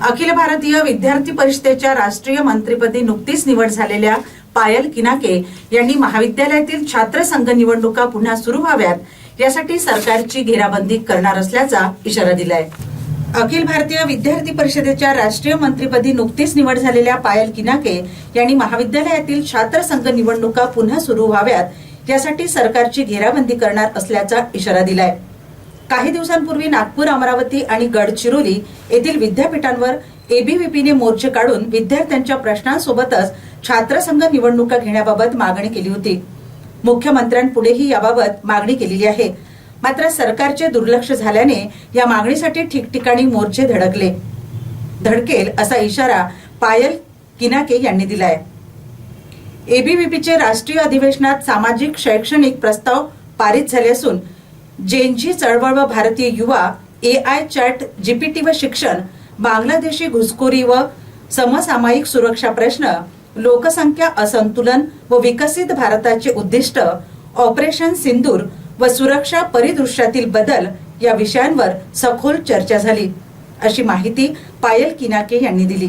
अखिल भारतीय विद्यार्थी परिषदेच्या राष्ट्रीय मंत्रिपदी नुकतीच निवड झालेल्या पायल किनाके यांनी महाविद्यालयातील छात्र संघ निवडणुका पुन्हा सुरू व्हाव्यात यासाठी सरकारची घेराबंदी करणार असल्याचा इशारा दिलाय. अखिल भारतीय विद्यार्थी परिषदेच्या राष्ट्रीय मंत्रीपदी नुकतीच निवड झालेल्या पायल किनाके यांनी महाविद्यालयातील छात्र संघ निवडणुका पुन्हा सुरू व्हाव्यात यासाठी सरकारची घेराबंदी करणार असल्याचा इशारा दिलाय. काही दिवसांपूर्वी नागपूर अमरावती आणि गडचिरोली येथील विद्यापीठांवर एबीव्हीपीने मोर्चे काढून विद्यार्थ्यांच्या प्रश्नांसोबतच छात्रसंघ निवडणुका घेण्याबाबत मागणी केली होती. मुख्यमंत्र्यांपुढेही याबाबत मागणी केलेली आहे. मात्र सरकारचे दुर्लक्ष झाल्याने या मागणीसाठी ठिकठिकाणी मोर्चे धडकले. धडकेल असा इशारा पायल किनाके यांनी दिलाय. एबीव्हीपीचे राष्ट्रीय अधिवेशनात सामाजिक शैक्षणिक प्रस्ताव पारित झाले असून जेनजी चळवळ व भारतीय युवा ए आय चॅट जीपीटी व शिक्षण बांगलादेशी घुसखोरी व समसामायिक सुरक्षा प्रश्न लोकसंख्या असंतुलन व विकसित भारताचे उद्दिष्ट ऑपरेशन सिंदूर व सुरक्षा परिदृश्यातील बदल या विषयांवर सखोल चर्चा झाली. अशी माहिती पायल किनाके यांनी दिली.